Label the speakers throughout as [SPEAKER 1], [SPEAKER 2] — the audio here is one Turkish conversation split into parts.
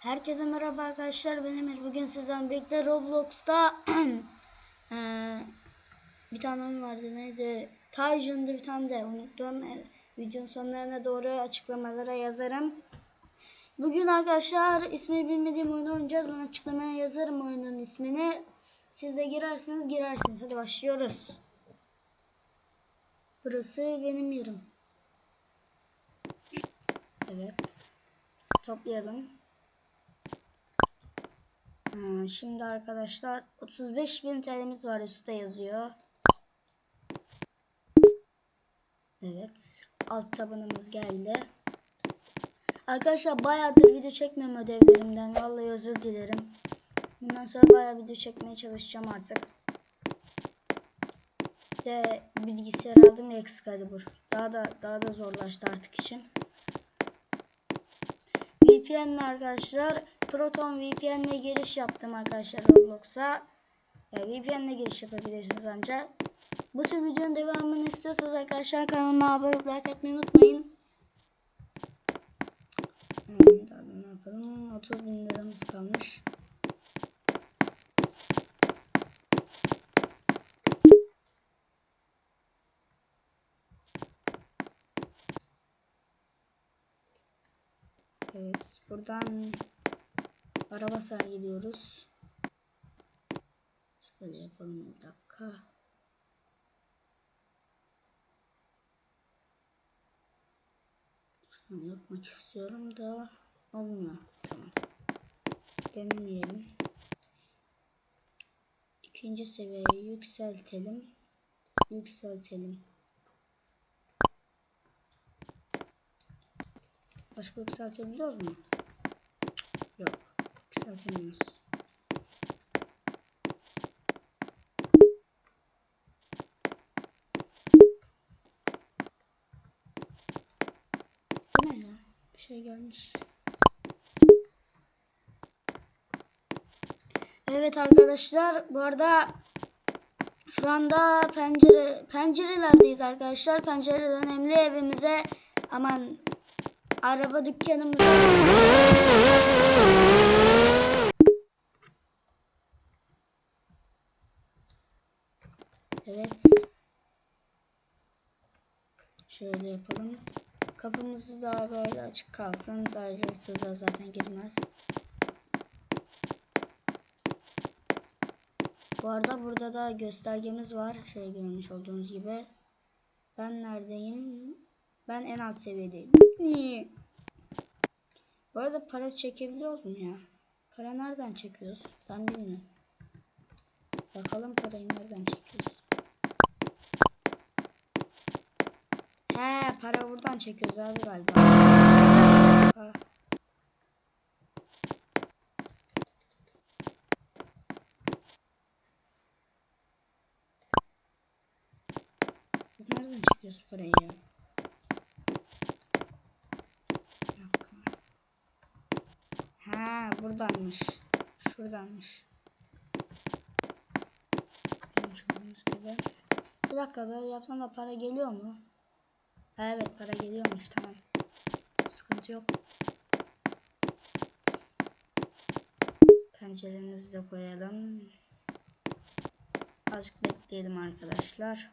[SPEAKER 1] Herkese merhaba arkadaşlar. Ben Emir. Bugün sizden birlikte Roblox'ta eee, bir tane oyun vardı. Neydi? Taijun'da bir tane de unuttum. E, videonun sonlarına doğru açıklamalara yazarım. Bugün arkadaşlar ismini bilmediğim oyunu oynayacağız. Ben açıklamaya yazarım oyunun ismini. Siz de girersiniz girersiniz. Hadi başlıyoruz. Burası benim yerim. Evet. Toplayalım. Şimdi arkadaşlar 35.000 TL'miz var üstte yazıyor. Evet. Alt tabanımız geldi. Arkadaşlar bayağıdır video çekmiyorum ödevlerimden. Vallahi özür dilerim. Bundan sonra bayağı video çekmeye çalışacağım artık. De bilgisayar aldım ya Excalibur. Daha da daha da zorlaştı artık için. VPN arkadaşlar Proton VPN ile giriş yaptım arkadaşlar Roblox'a. Yani VPN ile giriş yapabilirsiniz ancak. Bu tür videonun devamını istiyorsanız arkadaşlar kanalıma abone olup like etmeyi unutmayın. Hmm, ne yapalım? 30 bin liramız kalmış. Evet, buradan araba sahibi gidiyoruz. Şöyle yapalım bir dakika. Şunu yapmak istiyorum da olmuyor. Tamam. Deneyelim. İkinci seviyeyi yükseltelim. Yükseltelim. Başka yükseltebiliyoruz mu? Bu ne ya? Bir şey gelmiş. Evet arkadaşlar bu arada şu anda pencere pencerelerdeyiz arkadaşlar. Pencereden önemli evimize aman araba dükkanımıza Evet. Şöyle yapalım. Kapımızı daha böyle açık kalsın. Sadece hırsızlar zaten girmez. Bu arada burada da göstergemiz var. Şöyle görmüş olduğunuz gibi. Ben neredeyim? Ben en alt seviyedeyim. Niye? Bu arada para çekebiliyoruz mu ya? Para nereden çekiyoruz? Ben bilmiyorum. Bakalım parayı nereden çekiyoruz? He para buradan çekiyoruz abi galiba. Ha. Biz nereden çekiyoruz parayı ya? Ha buradanmış. Şuradanmış. Bir dakika böyle yapsam da para geliyor mu? Ha, Evet para geliyormuş tamam. Sıkıntı yok. Penceremizi de koyalım. Azıcık bekleyelim arkadaşlar.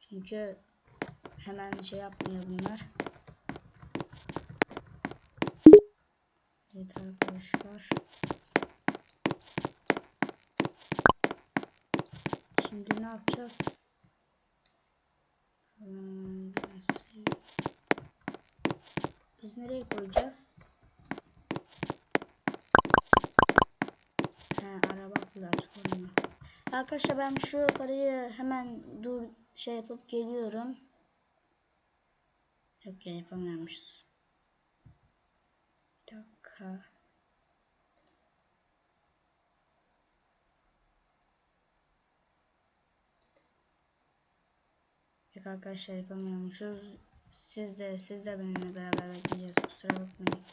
[SPEAKER 1] Çünkü hemen şey yapmıyor bunlar. Evet arkadaşlar. Şimdi ne yapacağız? Nereye koyacağız? He, araba platformu. Arkadaşlar ben şu parayı hemen dur şey yapıp geliyorum. Yok ya yapamıyormuşuz. Bir dakika. Yok arkadaşlar yapamıyormuşuz. Siz de siz de benimle beraber bekleyeceğiz. Kusura bakmayın.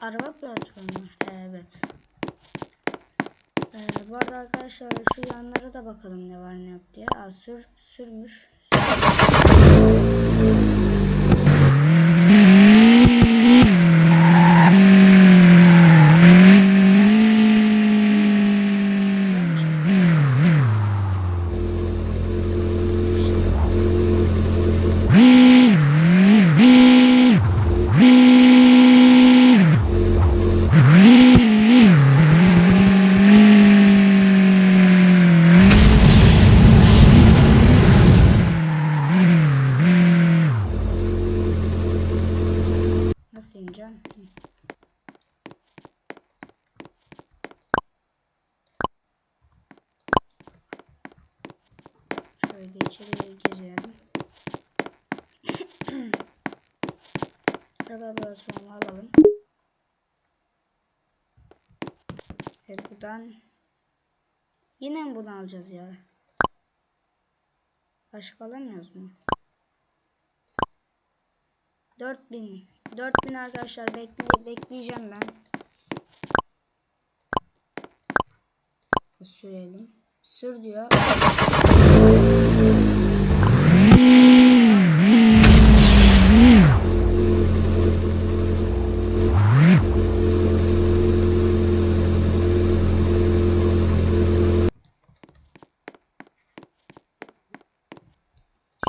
[SPEAKER 1] Araba platformu. Evet. Ee, bu arada arkadaşlar şu yanlara da bakalım ne var ne yok diye. Aa, sür, sürmüş. İçeriye girelim. Basmamı alalım. Evet buradan yine mi bunu alacağız ya? Başka alamıyoruz mu? 4000 4000 arkadaşlar bekle bekleyeceğim ben. Sürelim. Sür diyor.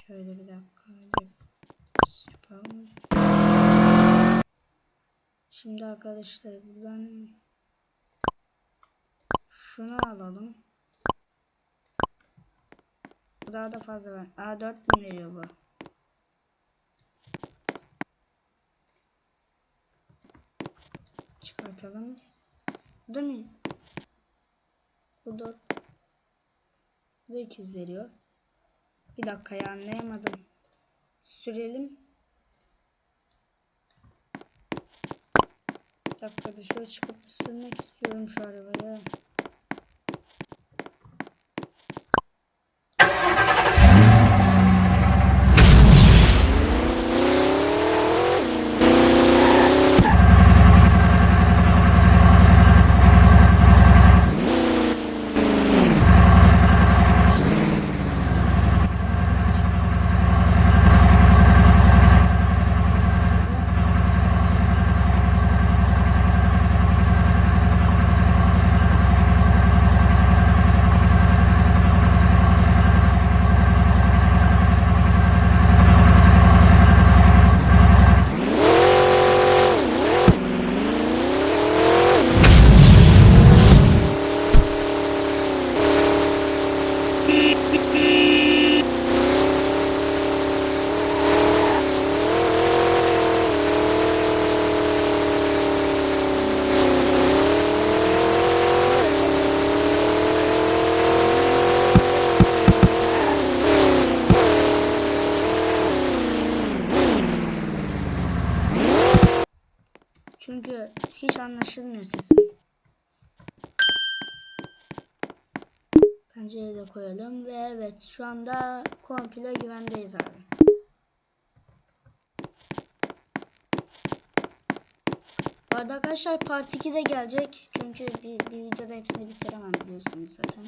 [SPEAKER 1] Şöyle bir dakika yapalım. Şimdi arkadaşlar buradan şunu alalım. Bu daha da fazla ver. Aa 4000 veriyor bu. Çıkartalım. Değil mi? Bu 4 Bu da 200 veriyor. Bir dakika ya anlayamadım. Sürelim. Bir dakika dışarı çıkıp sürmek istiyorum şu arabayı. Çünkü hiç anlaşılmıyor sesim. Pencereyi de koyalım ve evet şu anda komple güvendeyiz abi. Bu arada arkadaşlar part 2 de gelecek. Çünkü bir, bir videoda hepsini bitiremem biliyorsunuz zaten.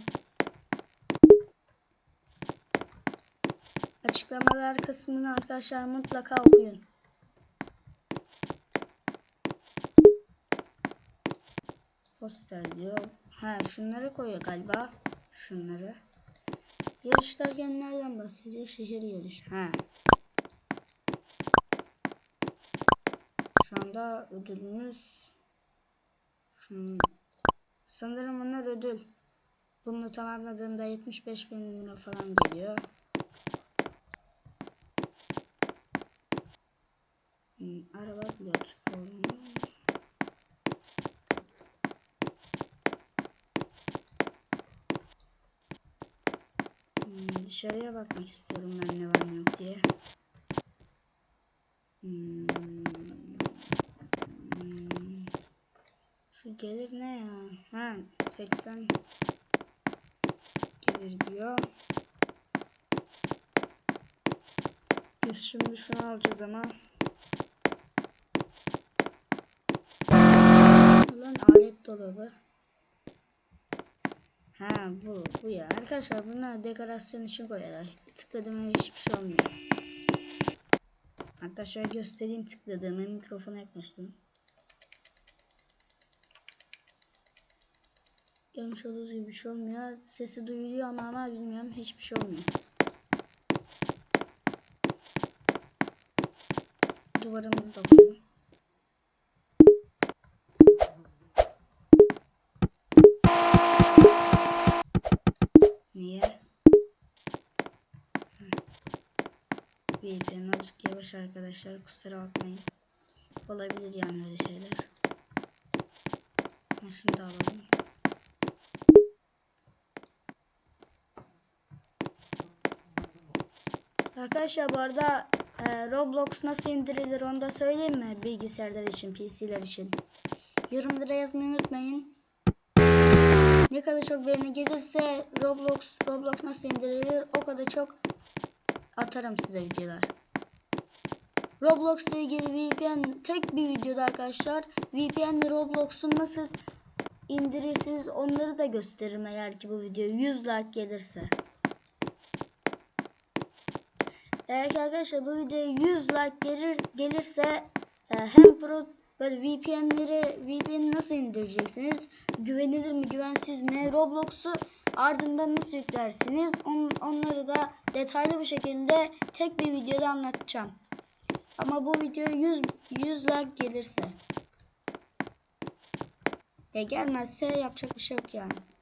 [SPEAKER 1] Açıklamalar kısmını arkadaşlar mutlaka okuyun. Poster diyor. Ha şunları koyuyor galiba. Şunları. Yarış derken nereden bahsediyor? Şehir yarış. Ha. Şu anda ödülümüz şunun, sanırım bunlar ödül. Bunu tamamladığında 75 bin lira falan geliyor. Hmm, araba platformu. Hmm, dışarıya bakmak istiyorum ben ne var ne yok diye. Hmm. Şu gelir ne ya? Ha 80 gelir diyor. Biz şimdi şunu alacağız ama. Ulan alet dolabı. Ha bu bu ya. Arkadaşlar bunlar dekorasyon için koyuyorlar. Tıkladığımda hiçbir şey olmuyor. Hatta şöyle göstereyim tıkladığımı mikrofona yaklaştım. Görmüş olduğunuz gibi bir şey olmuyor. Sesi duyuluyor ama ama bilmiyorum hiçbir şey olmuyor. Duvarımızı da koyalım. VPN azıcık yavaş arkadaşlar kusura bakmayın. Olabilir yani öyle şeyler. Ben şunu da alalım. Arkadaşlar bu arada e, Roblox nasıl indirilir onu da söyleyeyim mi? Bilgisayarlar için, PC'ler için. Yorumlara yazmayı unutmayın. Ne kadar çok beğeni gelirse Roblox Roblox nasıl indirilir o kadar çok atarım size videolar. Roblox ile ilgili VPN tek bir videoda arkadaşlar VPN ile Roblox'u nasıl indirirsiniz onları da gösteririm eğer ki bu video 100 like gelirse. Eğer ki arkadaşlar bu videoya 100 like gelir, gelirse e, hem pro böyle VPN'leri VPN nasıl indireceksiniz? Güvenilir mi, güvensiz mi? Roblox'u ardından nasıl yüklersiniz? On, onları da detaylı bir şekilde tek bir videoda anlatacağım. Ama bu video 100 100 like gelirse. Ya gelmezse yapacak bir şey yok yani.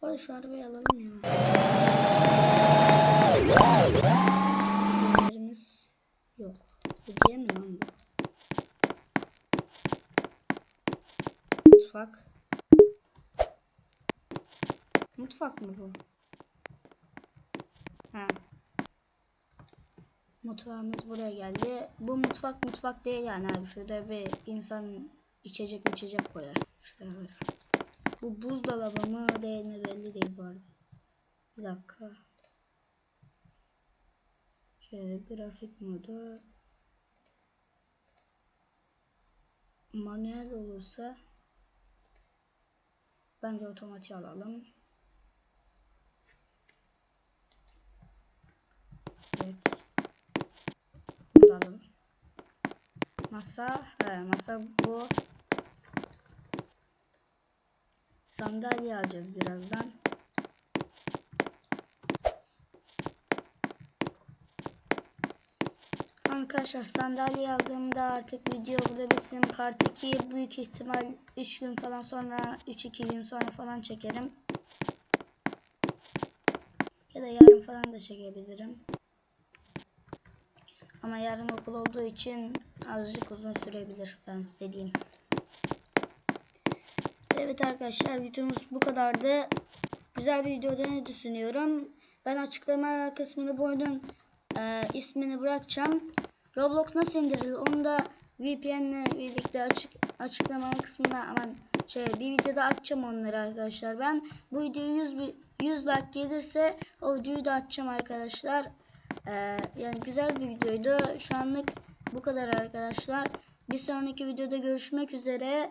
[SPEAKER 1] Hadi şu arabayı alalım ya. Yerimiz yok. Hediye mi lan bu? Mutfak. Mutfak mı bu? Ha. Mutfağımız buraya geldi. Bu mutfak mutfak değil yani abi. Şurada bir insan içecek içecek koyar. Şuraya böyle. Bu buzdolabı mı değil mi belli değil bu arada. Bir dakika. Şöyle grafik modu. Manuel olursa bence otomatik alalım. Evet. Alalım. Masa, he, masa bu. Sandalye alacağız birazdan. Arkadaşlar sandalye aldığımda artık video burada bitsin. Part 2 büyük ihtimal 3 gün falan sonra 3-2 gün sonra falan çekerim. Ya da yarın falan da çekebilirim. Ama yarın okul olduğu için azıcık uzun sürebilir ben size diyeyim. Evet arkadaşlar videomuz bu kadardı. Güzel bir video olduğunu düşünüyorum. Ben açıklama kısmını bu oyunun e, ismini bırakacağım. Roblox nasıl indirilir onu da VPN ile birlikte açık açıklama kısmında aman şey bir videoda açacağım onları arkadaşlar. Ben bu videoya 100 bi- 100 like gelirse o videoyu da açacağım arkadaşlar. E, yani güzel bir videoydu. Şu anlık bu kadar arkadaşlar. Bir sonraki videoda görüşmek üzere.